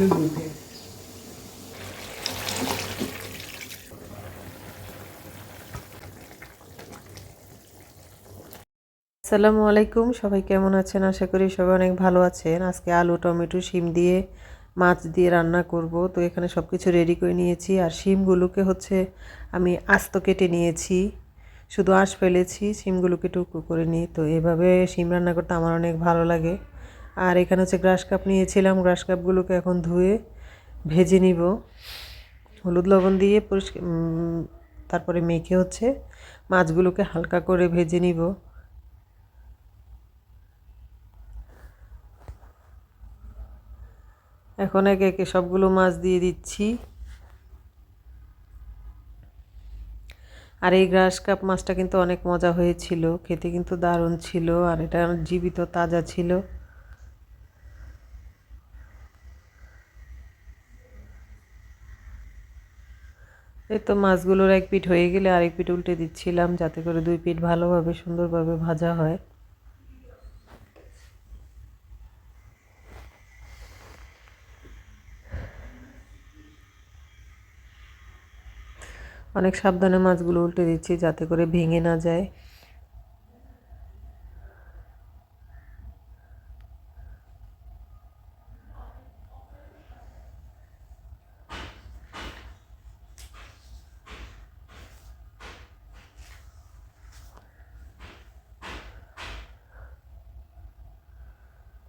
আলুর মধ্যে। আসসালামু আলাইকুম, সবাই কেমন আছেন? আশা করি সবাই অনেক ভালো আছেন। আজকে আলু, টমেটো, শিম দিয়ে মাছ দিয়ে রান্না করব। তো এখানে সব কিছু রেডি করে নিয়েছি। আর শিমগুলোকে হচ্ছে আমি আস্ত কেটে নিয়েছি। শুধু আঁশ ফেলেছি, শিমগুলোকে টুকরো করে নিই। তো এভাবে শিম রান্না করতে আমার অনেক ভালো লাগে। আর এখানে হচ্ছে গ্রাস কাপ নিয়েছিলাম। গ্রাস কাপগুলোকে এখন ধুয়ে ভেজে নিব। হলুদ লবণ দিয়ে পরিষ্কার তারপরে মেখে হচ্ছে মাছগুলোকে হালকা করে ভেজে নিব। এখন একে একে সবগুলো মাছ দিয়ে দিচ্ছি। আর এই গ্রাস কাপ মাছটা কিন্তু অনেক মজা হয়েছিল। খেতে কিন্তু দারুণ ছিল আর এটা জীবিত, তাজা ছিল। এই তো মাছগুলোর এক পিঠ হয়ে গেলে আরেক পিঠ উল্টে দিচ্ছিলাম যাতে করে দুই পিঠ ভালোভাবে, সুন্দরভাবে ভাজা হয়। অনেক সাবধানে মাছগুলো উল্টে দিচ্ছি যাতে করে ভেঙে না যায়।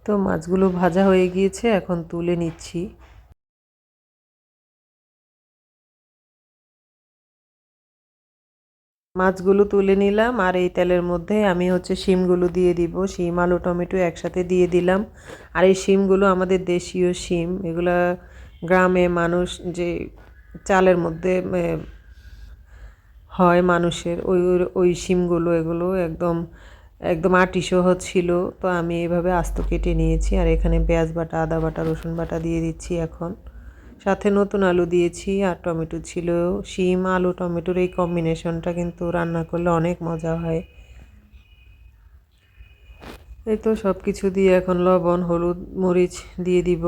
তো মাছগুলো ভাজা হয়ে গিয়েছে, এখন তুলে নিচ্ছি। মাছগুলো তুলে নিলাম, আর এই তেলের মধ্যে আমি হচ্ছে শিমগুলো দিয়ে দিব। শিম, আলু, টমেটো একসাথে দিয়ে দিলাম। আর এই শিমগুলো আমাদের দেশীয় শিম, এগুলা গ্রামে মানুষ যে চালের মধ্যে হয় মানুষের ওই ওই শিমগুলো, এগুলো একদম একদম আটিসহ ছিল, তো আমি এভাবে আস্ত কেটে নিয়েছি আর এখানে পেঁয়াজ বাটা, আদা বাটা, রসুন বাটা দিয়ে দিচ্ছি এখন। সাথে নতুন আলু দিয়েছি আর টমেটো ছিল, শিম, আলু, টমেটোর এই কম্বিনেশনটা কিন্তু রান্না করলে অনেক মজা হয়। এই তো সব কিছু দিয়ে এখন লবণ, হলুদ, মরিচ দিয়ে দিব।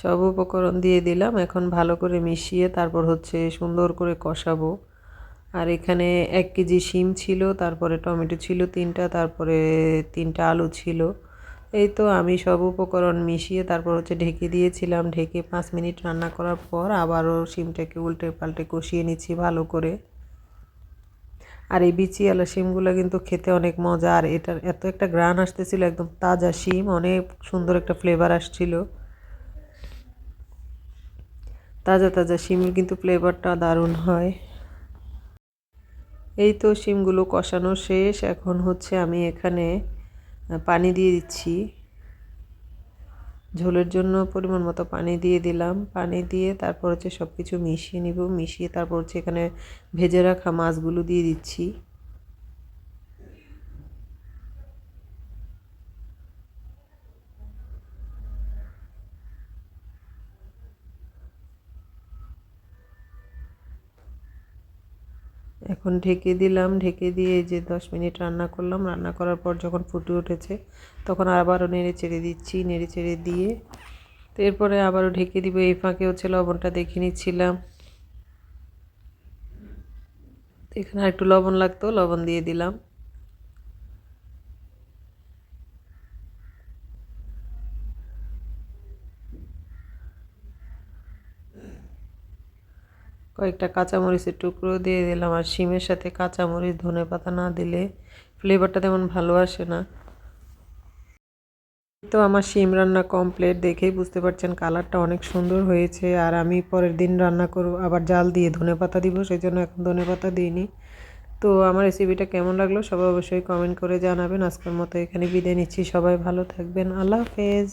সব উপকরণ দিয়ে দিলাম। এখন ভালো করে মিশিয়ে তারপর হচ্ছে সুন্দর করে কষাবো। আর এখানে এক কেজি শিম ছিল, তারপরে টমেটো ছিল তিনটা, তারপরে তিনটা আলু ছিল। এই তো আমি সব উপকরণ মিশিয়ে তারপর হচ্ছে ঢেকে দিয়েছিলাম। ঢেকে পাঁচ মিনিট রান্না করার পর আবারও শিমটাকে উল্টে পাল্টে কষিয়ে নিচ্ছি ভালো করে। আর এই বিচিয়ালা শিমগুলো কিন্তু খেতে অনেক মজা। আর এটার এত একটা গ্রান আসতেছিল, একদম তাজা শিম, অনেক সুন্দর একটা ফ্লেভার আসছিল। তাজা তাজা শিমের কিন্তু ফ্লেভারটা দারুণ হয়। এই তো শিমগুলো কষানো শেষ। এখন হচ্ছে আমি এখানে পানি দিয়ে দিচ্ছি। ঝোলের জন্য পরিমাণ মতো পানি দিয়ে দিলাম। পানি দিয়ে তারপর হচ্ছে সব কিছু মিশিয়ে নিব। মিশিয়ে তারপর হচ্ছে এখানে ভেজে রাখা মাছগুলো দিয়ে দিচ্ছি। এখন ঢেকে দিলাম, ঢেকে দিয়ে যে দশ মিনিট রান্না করলাম। রান্না করার পর যখন ফুটে উঠেছে, তখন আবারও নেড়ে চেড়ে দিচ্ছি, নেড়ে চেড়ে দিয়ে। তো এরপরে আবারও ঢেকে দিব, এই ফাঁকে হচ্ছে লবণটা দেখে নিচ্ছিলাম। এখানে একটু লবণ লাগতো, লবণ দিয়ে দিলাম। কয়েকটা কাঁচামরিচের টুকরো দিয়ে দিলাম আর শিমের সাথে কাঁচামরিচ, ধনে পাতা না দিলে ফ্লেভারটা তেমন ভালো আসে না। তো আমার শিম রান্না কমপ্লিট দেখেই বুঝতে পারছেন কালারটা অনেক সুন্দর হয়েছে আর আমি পরের দিন রান্না করব, আবার জাল দিয়ে ধনে পাতা দিব সেই জন্য এখন ধনে পাতা দিইনি। তো আমার রেসিপিটা কেমন লাগল সবাই অবশ্যই কমেন্ট করে জানাবেন। আজকের মতো এখানে বিদায় নিচ্ছি, সবাই ভালো থাকবেন, আল্লাহ হাফেজ।